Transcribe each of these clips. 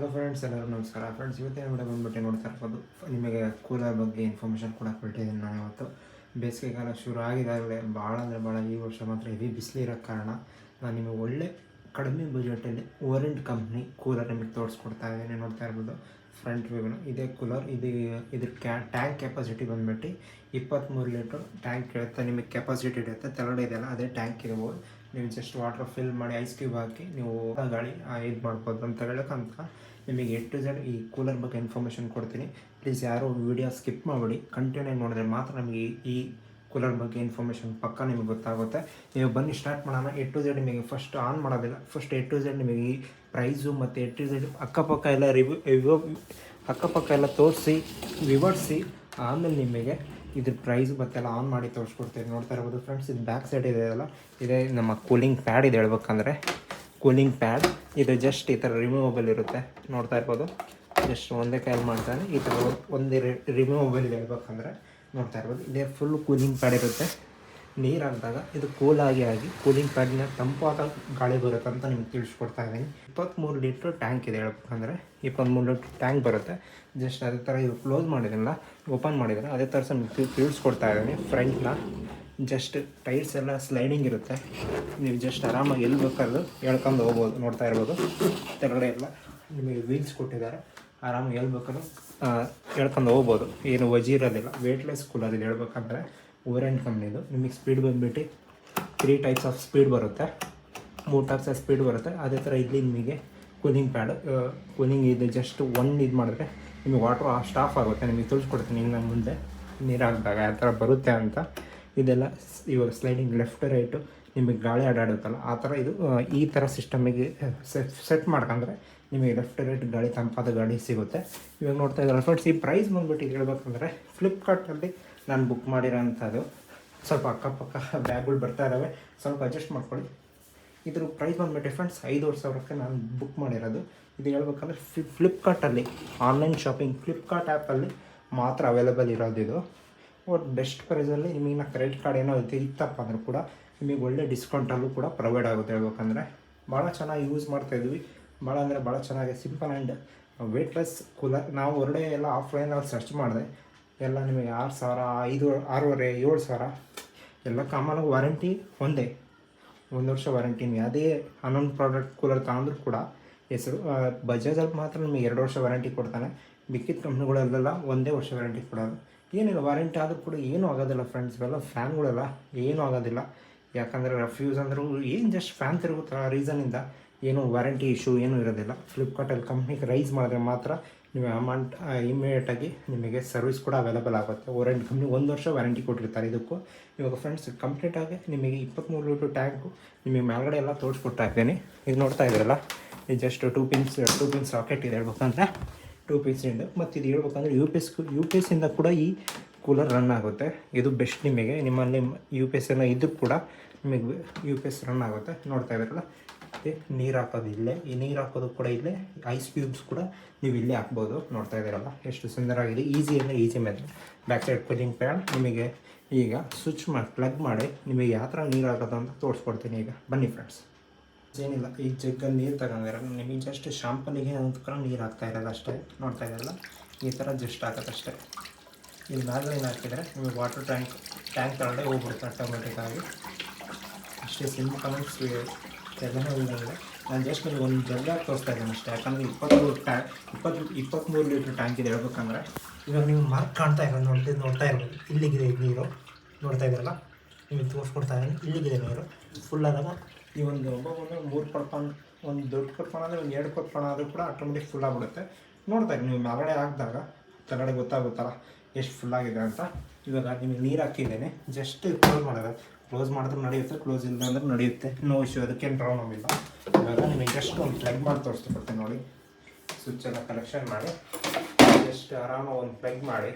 Hello friends ಎಲ್ಲರೂ ನಮಸ್ಕಾರ. Friends ಇವತ್ತೇನು ವಿಡಿಯೋ ಬಂದ್ಬಿಟ್ಟು ನೋಡ್ತಾ ಇರ್ಬೋದು ನಿಮಗೆ ಕೂಲರ್ ಬಗ್ಗೆ ಇನ್ಫಾರ್ಮೇಷನ್ ಕೂಡ ಕೊಟ್ಟಿದ್ದೀನಿ ನಾನು ಇವತ್ತು. ಬೇಸಿಗೆಗಾಲ ಶುರು ಆಗಿದಾಗಲೇ ಭಾಳ ಅಂದರೆ ಭಾಳ ಈ ವರ್ಷ ಮಾತ್ರ ಹೆವಿ ಬಿಸಿಲಿರೋ ಕಾರಣ ನಾನು ನಿಮಗೆ ಒಳ್ಳೆ ಕಡಿಮೆ ಬಜೆಟಲ್ಲಿ ಓರೆಂಟ್ ಕಂಪ್ನಿ ಕೂಲರ್ ನಿಮಗೆ ತೋರಿಸ್ಕೊಡ್ತಾ ಇದ್ದೀನಿ ನೋಡ್ತಾ ಇರ್ಬೋದು. ಫ್ರಂಟ್ ವ್ಯೂನು ಇದೇ ಕೂಲರ್ ಇದು ಇದ್ರ ಕ್ಯಾ ಟ್ಯಾಂಕ್ ಕೆಪಾಸಿಟಿ ಬಂದುಬಿಟ್ಟು ಇಪ್ಪತ್ತ್ಮೂರು ಲೀಟ್ರ್ ಟ್ಯಾಂಕ್ ಇರುತ್ತೆ. ನಿಮಗೆ ಕೆಪಾಸಿಟಿ ಇರುತ್ತೆ ತೆರಡೆ ಇದೆಯಲ್ಲ, ಅದೇ ಟ್ಯಾಂಕ್ ಇರ್ಬೋದು. ನೀವು ಜಸ್ಟ್ ವಾಟರ್ ಫಿಲ್ ಮಾಡಿ ಐಸ್ ಕ್ಯೂಬ್ ಹಾಕಿ ನೀವು ಗಾಳಿ ಇದು ಮಾಡ್ಬೋದು. ಅಂತ ಹೇಳೋಕ್ಕಂತ ನಿಮಗೆ ಎ ಟು ಝೆಡ್ ಈ ಕೂಲರ್ ಬಗ್ಗೆ ಇನ್ಫಾರ್ಮೇಷನ್ ಕೊಡ್ತೀನಿ. ಪ್ಲೀಸ್ ಯಾರು ವಿಡಿಯೋ ಸ್ಕಿಪ್ ಮಾಡಿಬಿಡಿ. ಕಂಟಿನ್ಯೂ ನೋಡಿದ್ರೆ ಮಾತ್ರ ನಮಗೆ ಈ- ಕೂಲರ್ ಬಗ್ಗೆ ಇನ್ಫಾರ್ಮೇಷನ್ ಪಕ್ಕ ನಿಮಗೆ ಗೊತ್ತಾಗುತ್ತೆ. ನೀವು ಬನ್ನಿ ಸ್ಟಾರ್ಟ್ ಮಾಡೋಣ. ಎ ಟು ಝೆಡ್ ನಿಮಗೆ ಫಸ್ಟ್ ಆನ್ ಮಾಡೋದಿಲ್ಲ. ಫಸ್ಟ್ ಎ ಟು ಝೆಡ್ ನಿಮಗೆ ಈ ಪ್ರೈಸು ಮತ್ತು ಎ ಟು ಝೆಡ್ ಅಕ್ಕಪಕ್ಕ ಎಲ್ಲ ರಿವ್ಯೂ ವಿವೋ ಅಕ್ಕಪಕ್ಕ ಎಲ್ಲ ತೋರಿಸಿ, ವಿವರಿಸಿ, ಆಮೇಲೆ ನಿಮಗೆ ಇದ್ರ ಪ್ರೈಸ್ ಮತ್ತೆಲ್ಲ ಆನ್ ಮಾಡಿ ತೋರಿಸ್ಕೊಡ್ತೀವಿ. ನೋಡ್ತಾ ಇರ್ಬೋದು ಫ್ರೆಂಡ್ಸ್ ಇದು ಬ್ಯಾಕ್ ಸೈಡ್ ಇದೆ ಅಲ್ಲ? ಇದೇ ನಮ್ಮ ಕೂಲಿಂಗ್ ಪ್ಯಾಡ್ ಇದೆ ಹೇಳ್ಬೇಕಂದ್ರೆ. ಕೂಲಿಂಗ್ ಪ್ಯಾಡ್ ಇದು ಜಸ್ಟ್ ಈ ಥರ ರಿಮೂವಬಲ್ ಇರುತ್ತೆ. ನೋಡ್ತಾ ಇರ್ಬೋದು. ಜಸ್ಟ್ ಒಂದೇ ಕೈಯಲ್ಲಿ ಮಾಡ್ತಾನೆ. ಈ ಥರ ಒಂದೇ ರಿಮೂವಬಲ್ ಹೇಳ್ಬೇಕಂದ್ರೆ ನೋಡ್ತಾ ಇರ್ಬೋದು. ಇದೇ ಫುಲ್ ಕೂಲಿಂಗ್ ಪ್ಯಾಡ್ ಇರುತ್ತೆ. ನೀರು ಹಾಕಿದಾಗ ಇದು ಕೂಲ್ ಆಗಿ ಕೂಲಿಂಗ್ ಪ್ಯಾಡ್ನ ತಂಪಾದ ಗಾಳಿ ಬರುತ್ತೆ ಅಂತ ನಿಮ್ಗೆ ತಿಳಿಸ್ಕೊಡ್ತಾ ಇದ್ದೀನಿ. ಇಪ್ಪತ್ತ್ಮೂರು ಲೀಟ್ರ್ ಟ್ಯಾಂಕ್ ಇದೆ ಹೇಳ್ಬೇಕಂದ್ರೆ. ಇಪ್ಪತ್ತ್ಮೂರು ಲೀಟ್ರ್ ಟ್ಯಾಂಕ್ ಬರುತ್ತೆ. ಜಸ್ಟ್ ಅದೇ ಥರ ಇದು ಕ್ಲೋಸ್ ಮಾಡಿದ್ರಲ್ಲ ಓಪನ್ ಮಾಡಿದ್ರೆ ಅದೇ ಥರ ಸಹ ನಿಮ್ಗೆ ತಿಳ್- ತಿಳಿಸ್ಕೊಡ್ತಾ ಇದ್ದೀನಿ ಫ್ರಂಟ್ನ ಜಸ್ಟ್ ಟೈರ್ಸ್ ಎಲ್ಲ ಸ್ಲೈಡಿಂಗ್ ಇರುತ್ತೆ. ನೀವು ಜಸ್ಟ್ ಆರಾಮಾಗಿ ಎಲ್ಲಿ ಬೇಕಾದ್ರು ಎಳ್ಕೊಂಡು ಹೋಗ್ಬೋದು, ನೋಡ್ತಾ ಇರ್ಬೋದು. ಕೆಳಗಡೆ ಎಲ್ಲ ನಿಮಗೆ ವೀಲ್ಸ್ ಕೊಟ್ಟಿದ್ದಾರೆ. ಆರಾಮಾಗಿ ಎಲ್ಲಿ ಬೇಕಾದ್ರು ಎಳ್ಕೊಂಡು ಹೋಗ್ಬೋದು. ಏನು ವಜಿ ಇರೋದಿಲ್ಲ. ವೇಟ್ಲೆಸ್ ಕೂಲರ್ ಇದು ಹೇಳ್ಬೇಕಂದ್ರೆ ಓರೆಂಟ್ ಕಂಪ್ನಿದು ನಿಮಗೆ ಸ್ಪೀಡ್ ಬಂದುಬಿಟ್ಟು ತ್ರೀ ಟೈಪ್ಸ್ ಆಫ್ ಸ್ಪೀಡ್ ಬರುತ್ತೆ. ಮೂರು ಟೈಪ್ಸ್ ಆಫ್ ಸ್ಪೀಡ್ ಬರುತ್ತೆ. ಅದೇ ಥರ ಇಲ್ಲಿ ನಿಮಗೆ ಕೂಲಿಂಗ್ ಪ್ಯಾಡ್ ಕೂಲಿಂಗ್ ಇದು ಜಸ್ಟ್ ಒನ್ ಇದು ಮಾಡಿದ್ರೆ ನಿಮಗೆ ವಾಟ್ರ್ ಸ್ಟಾಫ್ ಆಗುತ್ತೆ. ನಿಮಗೆ ತಿಳಿಸ್ಕೊಡ್ತೀನಿ ಇನ್ನು ನಾನು ಮುಂದೆ. ನೀರು ಹಾಕಿದಾಗ ಯಾವ ಥರ ಬರುತ್ತೆ ಅಂತ. ಇದೆಲ್ಲ ಇವಾಗ ಸ್ಲೈಡಿಂಗ್ ಲೆಫ್ಟ್ ರೈಟು ನಿಮಗೆ ಗಾಳಿ ಆಡಾಡುತ್ತಲ್ಲ ಆ ಥರ ಇದು ಈ ಥರ ಸಿಸ್ಟಮಿಗೆ ಸೆಟ್ ಸೆಟ್ ಮಾಡ್ಕೊಂಡ್ರೆ ನಿಮಗೆ ಲೆಫ್ಟ್ ರೈಟ್ ಗಾಳಿ ತಂಪಾದ ಗಾಳಿ ಸಿಗುತ್ತೆ. ಇವಾಗ ನೋಡ್ತಾ ಇದ್ದಾರೆ ಫ್ರೆಂಡ್ಸ್ ಈ ಪ್ರೈಸ್ ಬಂದ್ಬಿಟ್ಟು ಇದು ಹೇಳ್ಬೇಕಂದ್ರೆ ಫ್ಲಿಪ್ಕಾರ್ಟಲ್ಲಿ ನಾನು ಬುಕ್ ಮಾಡಿರೋಂಥದ್ದು ಸ್ವಲ್ಪ ಅಕ್ಕಪಕ್ಕ ಬ್ಯಾಗ್ಗಳು ಬರ್ತಾ ಇದ್ದಾವೆ ಸ್ವಲ್ಪ ಅಡ್ಜಸ್ಟ್ ಮಾಡ್ಕೊಳ್ಳಿ. ಇದ್ರ ಪ್ರೈಸ್ ಬಂದ್ಬಿಟ್ಟು ಫ್ರೆಂಡ್ಸ್ ಐದೂವರೆ ಸಾವಿರಕ್ಕೆ ನಾನು ಬುಕ್ ಮಾಡಿರೋದು. ಇದು ಹೇಳ್ಬೇಕಂದ್ರೆ ಫ್ಲಿ ಫ್ಲಿಪ್ಕಾರ್ಟಲ್ಲಿ ಆನ್ಲೈನ್ ಶಾಪಿಂಗ್ ಫ್ಲಿಪ್ಕಾರ್ಟ್ ಆ್ಯಪಲ್ಲಿ ಮಾತ್ರ ಅವೈಲೇಬಲ್ ಇರೋದು ಒಟ್ಟು ಬೆಸ್ಟ್ ಪ್ರೈಸಲ್ಲಿ ನಿಮಗೆ ನಾ ಕ್ರೆಡಿಟ್ ಕಾರ್ಡ್ ಏನೋ ಇತ್ತಪ್ಪ ಅಂದರೂ ಕೂಡ ನಿಮಗೆ ಒಳ್ಳೆ ಡಿಸ್ಕೌಂಟಲ್ಲೂ ಕೂಡ ಪ್ರೊವೈಡ್ ಆಗುತ್ತೆ ಹೇಳ್ಬೇಕಂದ್ರೆ. ಭಾಳ ಚೆನ್ನಾಗಿ ಯೂಸ್ ಮಾಡ್ತಾಯಿದ್ವಿ ಭಾಳ ಅಂದರೆ ಭಾಳ ಚೆನ್ನಾಗಿ ಸಿಂಪಲ್ ಆ್ಯಂಡ್ ವೇಟ್ಲೆಸ್ ಕೂಲರ್ ನಾವು ಹೊರಡೆ ಎಲ್ಲ ಆಫ್ಲೈನಲ್ಲಿ ಸರ್ಚ್ ಮಾಡಿದೆ. ಎಲ್ಲ ನಿಮಗೆ ಆರು ಸಾವಿರ, ಐದು, ಆರೂವರೆ, ಏಳು ಸಾವಿರ. ಎಲ್ಲ ಕಾಮನ್ ವಾರಂಟಿ ಒಂದೇ. ಒಂದು ವರ್ಷ ವಾರಂಟಿ ಯಾವುದೇ ಹನ್ನೊಂದು ಪ್ರಾಡಕ್ಟ್ ಕೂಲರ್ ತಗೊಂಡ್ರು ಕೂಡ ಹೆಸರು ಬಜಾಜಲ್ಲಿ ಮಾತ್ರ ನಿಮಗೆ ಎರಡು ವರ್ಷ ವಾರಂಟಿ ಕೊಡ್ತಾನೆ. ಮಿಕ್ಕಿದ ಕಂಪ್ನಿಗಳಲ್ಲೆಲ್ಲ ಒಂದೇ ವರ್ಷ ವಾರಂಟಿ ಕೊಡೋದು. ಏನಿಲ್ಲ ವಾರಂಟಿ ಆದರೂ ಕೂಡ ಏನೂ ಆಗೋದಿಲ್ಲ ಫ್ರೆಂಡ್ಸ್ ಇವೆಲ್ಲ ಫ್ಯಾನ್ಗಳೆಲ್ಲ ಏನೂ ಆಗೋದಿಲ್ಲ. ಯಾಕಂದರೆ ರೆಫ್ಯೂಸ್ ಅಂದರೂ ಏನು ಜಸ್ಟ್ ಫ್ಯಾನ್ ತಿರುಗುತ್ತೆ ಆ ರೀಸನಿಂದ ಏನು ವಾರಂಟಿ ಇಶ್ಯೂ ಏನೂ ಇರೋದಿಲ್ಲ. ಫ್ಲಿಪ್ಕಾರ್ಟಲ್ಲಿ ಕಂಪ್ನಿಗೆ ರೈಸ್ ಮಾಡಿದ್ರೆ ಮಾತ್ರ ನೀವು ಅಮೌಂಟ್ ಇಮಿಡಿಯೇಟಾಗಿ ನಿಮಗೆ ಸರ್ವಿಸ್ ಕೂಡ ಅವೈಲೇಬಲ್ ಆಗುತ್ತೆ. ವಾರಂಟಿ ಕಂಪ್ನಿ ಒಂದು ವರ್ಷ ವಾರಂಟಿ ಕೊಟ್ಟಿರ್ತಾರೆ ಇದಕ್ಕೂ. ಇವಾಗ ಫ್ರೆಂಡ್ಸ್ ಕಂಪ್ಲೀಟಾಗಿ ನಿಮಗೆ ಇಪ್ಪತ್ತ್ಮೂರು ಲೀಟ್ರ್ ಟ್ಯಾಂಕು ನಿಮಗೆ ಮೇಲ್ಗಡೆ ಎಲ್ಲ ತೋರಿಸ್ಕೊಡ್ತಾ ಇದ್ದೀನಿ. ಇದು ನೋಡ್ತಾ ಇದ್ದೀರಲ್ಲ, ಇದು just two pins two pins rocket ಇದೆ ಹೇಳ್ಬೇಕಂದ್ರೆ ಟೂ ಪೀಸಿಂದ ಮತ್ತು ಇದು ಹೇಳ್ಬೇಕಂದ್ರೆ U P S U P ಎಸ್ಸಿಂದ ಕೂಡ ಈ ಕೂಲರ್ ರನ್ ಆಗುತ್ತೆ. ಇದು ಬೆಸ್ಟ್ ನಿಮಗೆ. ನಿಮ್ಮಲ್ಲಿ ಯು ಪಿ ಎಸ್ ಎಲ್ಲ ಇದ್ದರೂ ಕೂಡ ನಿಮಗೆ ಯು ಪಿ ಎಸ್ ರನ್ ಆಗುತ್ತೆ. ನೋಡ್ತಾ ಇದ್ದೀರಲ್ಲ? ಮತ್ತು ನೀರು ಹಾಕೋದು ಇಲ್ಲೇ. ಈ ನೀರು ಹಾಕೋದು ಕೂಡ ಇಲ್ಲೇ. ಐಸ್ ಕ್ಯೂಬ್ಸ್ ಕೂಡ ನೀವು ಇಲ್ಲೇ ಹಾಕ್ಬೋದು. ನೋಡ್ತಾ ಇದ್ದೀರಲ್ಲ? ಎಷ್ಟು ಸುಂದರವಾಗಿದೆ. ಈಸಿ ಅಂದರೆ easy method back side cooling pad ನಿಮಗೆ ಈಗ ಸ್ವಿಚ್ ಮಾಡಿ ಪ್ಲಗ್ ಮಾಡಿ, ನಿಮಗೆ ಯಾವ ಥರ ನೀರು ಹಾಕೋದು ಅಂತ ತೋರಿಸ್ಕೊಡ್ತೀನಿ ಈಗ. ಬನ್ನಿ ಫ್ರೆಂಡ್ಸ್ ಏನಿಲ್ಲ, ಈ ಜಗ್ಗಲ್ಲಿ ನೀರು ತಗೊಂಡಿರಲ್ಲ ನಿಮಗೆ ಜಸ್ಟ್ ಶಾಂಪಲಿಗೆ ಅಂತಕೊಂಡು ನೀರು ಹಾಕ್ತಾ ಇರೋದು ಅಷ್ಟೇ, ನೋಡ್ತಾ ಇರಲ್ಲ? ಈ ಥರ ಜಸ್ಟ್ ಹಾಕೋದಷ್ಟೇ ಇಲ್ಲಿ ಮ್ಯಾಗ್ಲೈನ್ ಹಾಕಿದರೆ ನಿಮಗೆ ವಾಟರ್ ಟ್ಯಾಂಕ್ ಟ್ಯಾಂಕ್ ತಗೊಂಡೆ ಹೋಗ್ಬಿಡುತ್ತೆ ಆಟೋಮೆಟಿಕ್ಕಾಗಿ ಅಷ್ಟೇ ಸಿಂಪಲ್ ಎಲ್ಲನೂ ಇಲ್ಲಂದ್ರೆ ನಾನು ಜಸ್ಟ್ ನಿಮಗೆ ಒಂದು ಜಗ್ಗ ತೋರಿಸ್ತಾ ಇದ್ದೀನಿ ಅಷ್ಟೇ, ಯಾಕಂದರೆ ಇಪ್ಪತ್ತ್ಮೂರು ಟ್ಯಾಂಕ್ ಇಪ್ಪತ್ತು ಇಪ್ಪತ್ತ್ಮೂರು ಲೀಟ್ರ್ ಟ್ಯಾಂಕ್ ಇದೆ ಹೇಳ್ಬೇಕಂದ್ರೆ, ಇವಾಗ ನೀವು ಮಾರ್ಕ್ ಕಾಣ್ತಾ ಇರೋದು ನೋಡ್ತಿ, ನೋಡ್ತಾ ಇರ್ಬೋದು. ಇಲ್ಲಿಗಿದೆ ನೀರು, ನೋಡ್ತಾ ಇದ್ದೀರಲ್ಲ? ನಿಮಗೆ ತೋರಿಸ್ಕೊಡ್ತಾ ಇದ್ದೀನಿ, ಇಲ್ಲಿಗಿದೆ ನೀರು. ಫುಲ್ ಆದಾಗ ಈ ಒಂದು ಒಂದು ಮೂರು ಕೊಡ್ಕೊಂಡು ಒಂದು ದೊಡ್ಡ ಕೊಡ್ಪಾನ ಅಂದರೆ ಒಂದು ಎರಡು ಕೊಟ್ಕೊಂಡು ಆದರೂ ಕೂಡ ಆಟೋಮೆಟಿಕ್ ಫುಲ್ ಆಗಿಬಿಡುತ್ತೆ. ಇರಿ ನೀವು ಮರಳೆ ಹಾಕಿದಾಗ ಕೆಳಗಡೆ ಗೊತ್ತಾಗುತ್ತಲ್ಲ ಎಷ್ಟು ಫುಲ್ ಆಗಿದೆ ಅಂತ. ಇವಾಗ ನಿಮಗೆ ನೀರು ಹಾಕಿದ್ದೇನೆ. ಜಸ್ಟ್ ಕ್ಲೋಸ್ ಮಾಡಿದೆ ಕ್ಲೋಸ್ ಮಾಡಿದ್ರೆ ನಡೆಯುತ್ತೆ ಕ್ಲೋಸ್ ಇಲ್ಲ ಅಂದ್ರೆ ನಡೆಯುತ್ತೆ. ನೋ ಇಶ್ಯೂ ಅದಕ್ಕೇನು ಪ್ರಾಬ್ಲಮ್ ಇಲ್ಲ. ಇವಾಗ ನಿಮಗೆ ಜಸ್ಟ್ ಒಂದು ಪ್ಲಗ್ ಮಾಡಿ ತೋರಿಸ್ತಿರ್ತೀನಿ ನೋಡಿ. ಸ್ವಿಚ್ ಎಲ್ಲ ಕನೆಕ್ಷನ್ ಮಾಡಿ. ಜಸ್ಟ್ ಆರಾಮಾಗಿ ಒಂದು ಪ್ಲಗ್ ಮಾಡಿ.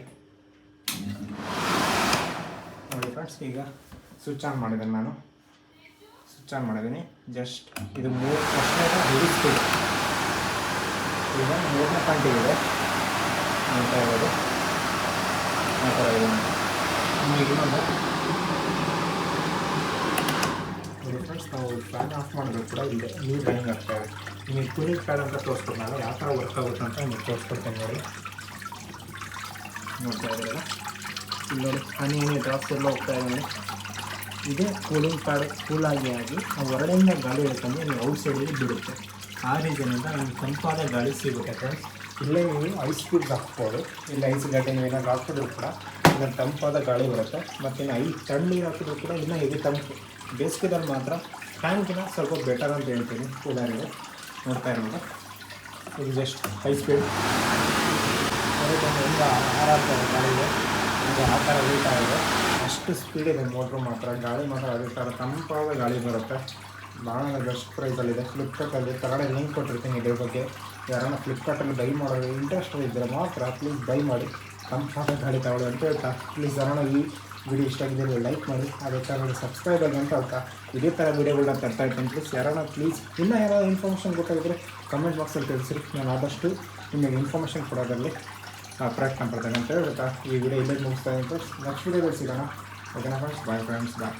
ನೋಡಿ ಫ್ರೆಂಡ್ಸ್ ಈಗ ಸ್ವಿಚ್ ಆನ್ ಮಾಡಿದ್ದೇನೆ ನಾನು. ಸ್ವಿಚ್ ಆನ್ ಮಾಡಿದ್ದೀನಿ. ಜಸ್ಟ್ ಇದು ಮೂರು ಪ್ರಶ್ನೆ ಸ್ಪೀಡ್ ಈಗ ಮೂರನೇ ಪಾಯಿಂಟ್ ಇದೆ. ಅಂತ ಇರೋದು ಆ ಥರ ಇದೆ ನೋಡಿ. ಫ್ರೆಂಡ್ಸ್ ನಾವು ಫ್ಯಾನ್ ಆಫ್ ಮಾಡಿದ್ರು ಕೂಡ ಇದೆ. ನೀರು ರನ್ನಿಂಗ್ ಆಗ್ತಾ ಇದೆ ನಿಮಗೆ ಕೂಲಿಂಗ್ ಫ್ಯಾನ್ ಅಂತ ತೋರಿಸ್ಕೊಡ್ನಲ್ಲ ಯಾವ ಥರ ವರ್ಕ್ ಆಗುತ್ತೆ ಅಂತ ನಿಮಗೆ ತೋರಿಸ್ಕೊಡ್ತೇನೆ ನೋಡಿ. ನೋಡ್ತಾ ಇದ್ದೀರಲ್ಲ ಇಲ್ಲಿ ನೋಡಿ, ಹನಿ ಹನಿ ಡ್ರಾಪ್ಸ್ ಎಲ್ಲ ಹೋಗ್ತಾ ಇದೆ ನೋಡಿ ಇದೇ ಕೂಲಿಂಗ್ ಪ್ಯಾಡ್ ಕೂಲಾಗಿ ಆಗಿ ನಾವು ಹೊರಡೆಯಿಂದ ಗಾಳಿ ಇಳ್ಕೊಂಡು ನೀವು ಔಟ್ ಸೈಡಲ್ಲಿ ಬಿಡುತ್ತೆ. ಆ ರೀಸನಿಂದ ನಮ್ಗೆ ತಂಪಾದ ಗಾಳಿ ಸಿಗುತ್ತೆ ಫ್ರೆಂಡ್ಸ್ ಇಲ್ಲೇ ನೀವು ಐಸ್ ಕ್ಯೂಬ್ಸ್ ಹಾಕ್ಬೋದು. ಇಲ್ಲ ಐಸ್ ಗಡ್ಡೆ ಏನಾದ್ರು ಹಾಕಿದ್ರು ಕೂಡ ಇನ್ನು ತಂಪಾದ ಗಾಳಿ ಬರುತ್ತೆ. ಮತ್ತು ಇನ್ನು ಐ ತಣ್ಣೀರು ಹಾಕಿದ್ರು ಕೂಡ ಇನ್ನೂ ಇದು ತಂಪು. ಬೇಸಿಗೆದಲ್ಲಿ ಮಾತ್ರ ಫ್ಯಾನ್ಗಿನ ಸ್ವಲ್ಪ ಬೆಟರ್ ಅಂತ ಹೇಳ್ತೀನಿ ಕೂಲರಿಗೆ. ನೋಡ್ತಾ ಇರೋದು. ಇದು ಜಸ್ಟ್ ಹೈ ಸ್ಪೀಡ್ ಅದಕ್ಕೆ ಹೆಂಗೆ ಗಾಳಿಗೆ ಇದೆ. ಆ ಥರ ಇದೆ. ಅಷ್ಟು ಸ್ಪೀಡ್ ಇದೆ ಮೋಟ್ರು ಮಾತ್ರ, ಗಾಳಿ ಮಾತ್ರ ಅದೇ ಥರ ತಂಪಾದ ಗಾಳಿ ಬರುತ್ತೆ. ಭಾಳ ಬೆಸ್ಟ್ ಪ್ರೈಸಲ್ಲಿದೆ ಫ್ಲಿಪ್ಕಾರ್ಟಲ್ಲಿ ತಗಡೆ ಲಿಂಕ್ ಕೊಟ್ಟಿರ್ತೀನಿ ಇದ್ರ ಬಗ್ಗೆ. ಯಾರನ್ನ ಫ್ಲಿಪ್ಕಾರ್ಟಲ್ಲಿ ಬೈ ಮಾಡೋದು ಇಂಟ್ರೆಸ್ಟ್ ಇದ್ದರೆ ಮಾತ್ರ ಪ್ಲೀಸ್ ಬೈ ಮಾಡಿ. ತಂಪಾದ ಗಾಳಿ ತಗೊಳ್ಳಿ ಅಂತ ಹೇಳ್ತಾ. ಪ್ಲೀಸ್ ಯಾರನ್ನ ಈ ವಿಡಿಯೋ ಇಷ್ಟ ಆಗಿದ್ದರೆ ಲೈಕ್ ಮಾಡಿ. ಅದೇ ಚಾನಲ್ಗೆ ಸಬ್ಸ್ಕ್ರೈಬ್ ಆಗಿ ಅಂತ ಹೇಳ್ತಾ. ಇದೇ ಥರ ವಿಡಿಯೋಗಳನ್ನ ತರ್ತಾ ಇರ್ತೀನಿ. ಪ್ಲೀಸ್ ಯಾರನ್ನ ಪ್ಲೀಸ್ ಇನ್ನೂ ಯಾರಾದ್ರು ಇನ್ಫಾರ್ಮೇಷನ್ ಗೊತ್ತಾಗಿದ್ರೆ ಕಮೆಂಟ್ ಬಾಕ್ಸಲ್ಲಿ ತಿಳಿಸಿರಿ. ನಾನು ಆದಷ್ಟು ನಿಮಗೆ ಇನ್ಫಾರ್ಮೇಷನ್ ಕೊಡೋದ್ರಲ್ಲಿ ಆ, ಪ್ರಯತ್ನ ಪಡ್ತೇನೆ ಅಂತ ಹೇಳ್ತಾ ಈ ವಿಡಿಯೋ ಇಲ್ಲೇ ಮುಗಿಸ್ತಾ ಇದ್ದೀನಿ ಫ್ರೆಂಡ್ಸ್ ನೆಕ್ಸ್ಟ್ ವಿಡಿಯೋದಲ್ಲಿ ಸಿಗೋಣ ಓಕೆನಾ ಫ್ರೆಂಡ್ಸ್ ಬಾಯ್ ಫ್ರೆಂಡ್ಸ್ ಬಾಯ್